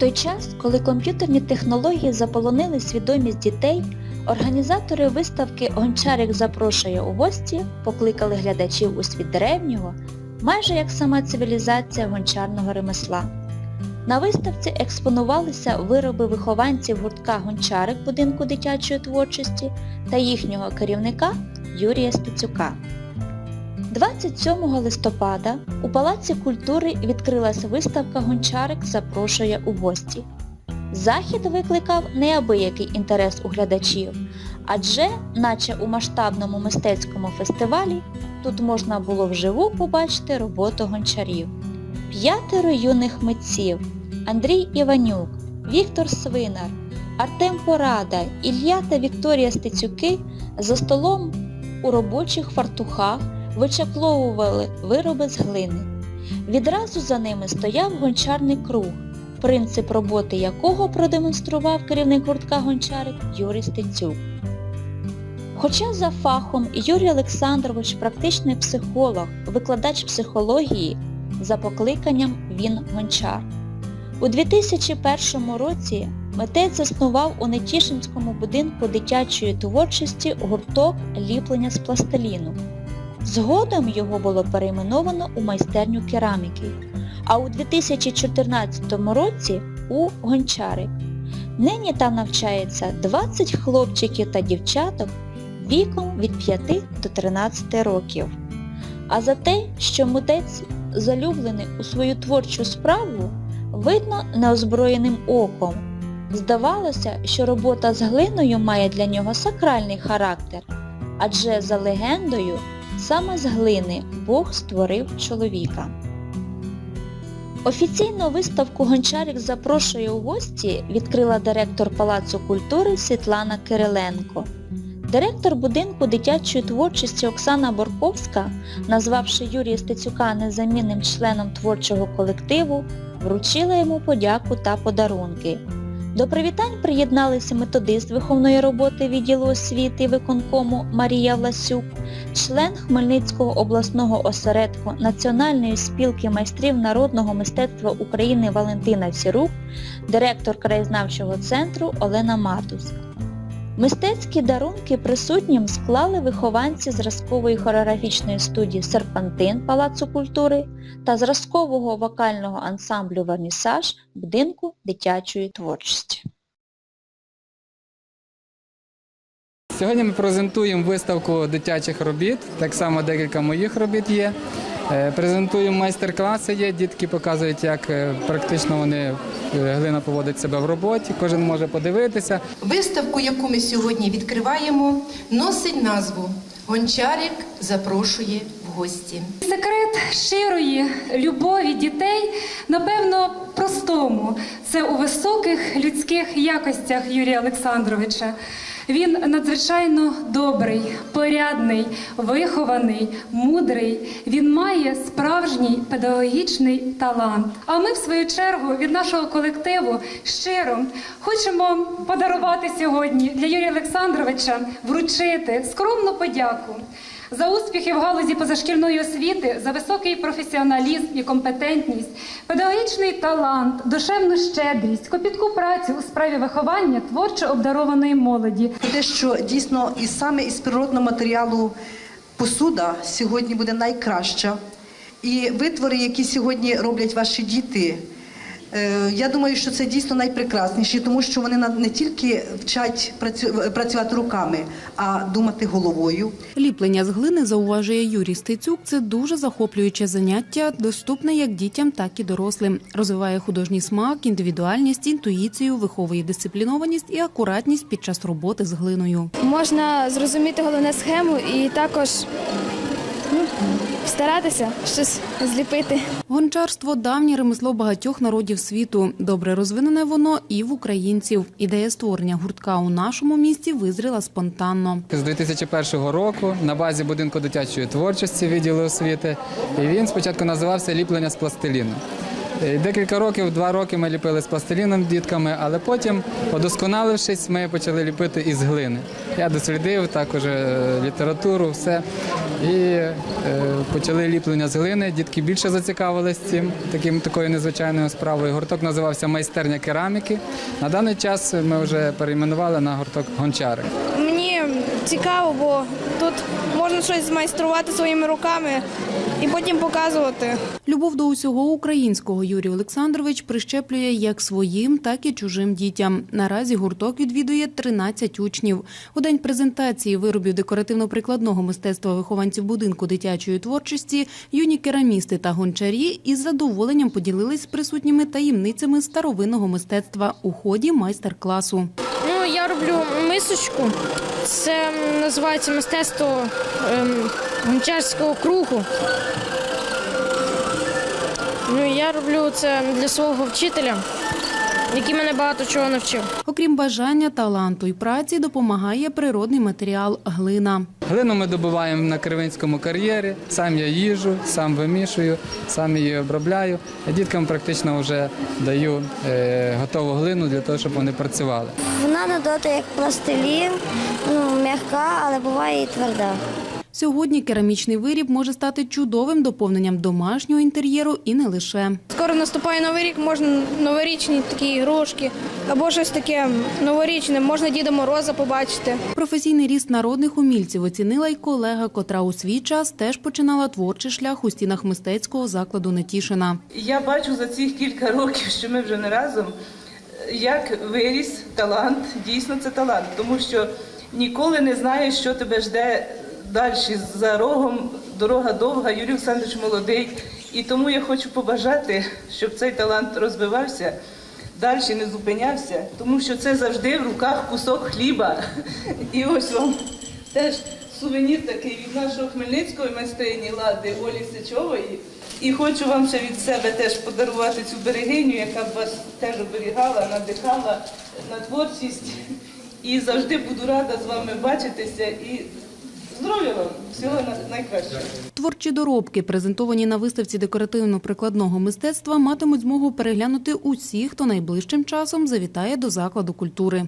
той час, коли комп'ютерні технології заполонили свідомість дітей, організатори виставки Гончарик запрошує у гості покликали глядачів у світ древнього, майже як сама цивілізація гончарного ремесла. На виставці експонувалися вироби вихованців гуртка Гончарик будинку дитячої творчості та їхнього керівника Юрія Стецюка. 27 листопада у Палаці культури відкрилася виставка Гончарик запрошує у гості. Захід викликав неабиякий інтерес у глядачів, адже, наче у масштабному мистецькому фестивалі, тут можна було вживу побачити роботу гончарів. П'ятеро юних митців Андрій Іванюк, Віктор Свинар, Артем Порада, Ілля та Вікторія Стецюки за столом у робочих фартухах вичакловували вироби з глини. Відразу за ними стояв гончарний круг, принцип роботи якого продемонстрував керівник гуртка гончарик Юрій Стецюк. Хоча за фахом Юрій Олександрович практичний психолог, викладач психології, за покликанням він гончар. У 2001 році митець заснував у Нетішинському будинку дитячої творчості гурток ліплення з пластиліну. Згодом його було перейменовано у майстерню кераміки, а у 2014 році у Гончарик. Нині там навчається 20 хлопчиків та дівчаток віком від 5 до 13 років. А за те, що митець залюблений у свою творчу справу, видно неозброєним оком. Здавалося, що робота з глиною має для нього сакральний характер, адже за легендою саме з глини Бог створив чоловіка. Офіційну виставку Гончарик запрошує у гості відкрила директор Палацу культури Світлана Кириленко. Директор будинку дитячої творчості Оксана Борковська, назвавши Юрія Стецюка незамінним членом творчого колективу, вручила йому подяку та подарунки. До привітань приєдналися методист виховної роботи відділу освіти виконкому Марія Власюк, член Хмельницького обласного осередку Національної спілки майстрів народного мистецтва України Валентина Всірук, директор краєзнавчого центру Олена Матус. Мистецькі дарунки присутнім склали вихованці зразкової хореографічної студії Серпантин Палацу культури та зразкового вокального ансамблю Вернісаж будинку дитячої творчості. Сьогодні ми презентуємо виставку дитячих робіт, так само декілька моїх робіт є. Е, Презентуємо майстер-класи є, дітки показують, як е, практично вони е, глина поводить себе в роботі, кожен може подивитися. Виставку, яку ми сьогодні відкриваємо, носить назву Гончарик запрошує в гості. Секрет щирої любові дітей, напевно, простому. Це у високих людських якостях Юрія Олександровича. Він надзвичайно добрий, порядний, вихований, мудрий. Він має справжній педагогічний талант. А ми, в свою чергу, від нашого колективу щиро хочемо подарувати сьогодні для Юрія Олександровича вручити скромну подяку за успіхи в галузі позашкільної освіти, за високий професіоналізм і компетентність, педагогічний талант, душевну щедрість, копітку працю у справі виховання творчо обдарованої молоді. Те, що дійсно і саме із природного матеріалу посуда сьогодні буде найкраща. І витвори, які сьогодні роблять ваші діти, я думаю, що це дійсно найпрекрасніші, тому що вони на- не тільки вчать працю- працювати руками, а думати головою. Ліплення з глини, зауважує Юрій Стецюк, це дуже захоплююче заняття, доступне як дітям, так і дорослим. Розвиває художній смак, індивідуальність, інтуїцію, виховує дисциплінованість і акуратність під час роботи з глиною. можна зрозуміти головне схему і також старатися щось зліпити. Гончарство давнє ремесло багатьох народів світу. Добре розвинене воно і в українців. Ідея створення гуртка у нашому місті визріла спонтанно. З 2001 року на базі будинку дитячої творчості відділу освіти. І він спочатку називався ліплення з пластиліну. Е, Декілька років, два роки ми ліпили з пластиліном дітками, але потім, удосконалившись, ми почали ліпити із глини. Я дослідив також е, літературу, все. І е, почали ліплення з глини. Дітки більше зацікавились цим, таким, такою незвичайною справою. Гурток називався Майстерня кераміки. На даний час ми вже перейменували на гурток гончарик. Мені цікаво, бо тут можна щось змайструвати своїми руками і потім показувати. Любов до усього українського Юрій Олександрович прищеплює як своїм, так і чужим дітям. Наразі гурток відвідує 13 учнів. У день презентації виробів декоративно-прикладного мистецтва вихованців будинку дитячої творчості юні керамісти та гончарі із задоволенням поділились з присутніми таємницями старовинного мистецтва у ході майстер-класу. Ну, я роблю мисочку. Це називається мистецтво ем, гончарського кругу. Ну, я роблю це для свого вчителя, який мене багато чого навчив. Окрім бажання, таланту і праці, допомагає природний матеріал глина. Глину ми добуваємо на Кривинському кар'єрі. Сам я їжу, сам вимішую, сам її обробляю. А діткам практично вже даю е, готову глину для того, щоб вони працювали. Вона на дотик як пластилін, ну, м'яка, але буває і тверда. Сьогодні керамічний виріб може стати чудовим доповненням домашнього інтер'єру і не лише. Скоро наступає новий рік, можна новорічні такі ігрушки або щось таке новорічне. Можна Діда Мороза побачити. Професійний ріст народних умільців оцінила й колега, котра у свій час теж починала творчий шлях у стінах мистецького закладу Нетішина. Я бачу за цих кілька років, що ми вже не разом, як виріс талант. Дійсно, це талант, тому що ніколи не знаєш, що тебе жде далі за рогом. Дорога довга, Юрій Олександрович молодий. І тому я хочу побажати, щоб цей талант розвивався, далі не зупинявся, тому що це завжди в руках кусок хліба. І ось вам теж сувенір такий від нашого Хмельницької майстрині Лади Олі Сичової. І хочу вам ще від себе теж подарувати цю берегиню, яка б вас теж оберігала, надихала на творчість. І завжди буду рада з вами бачитися і здоров'я вам, всього на- найкращого. Творчі доробки, презентовані на виставці декоративно-прикладного мистецтва, матимуть змогу переглянути усі, хто найближчим часом завітає до закладу культури.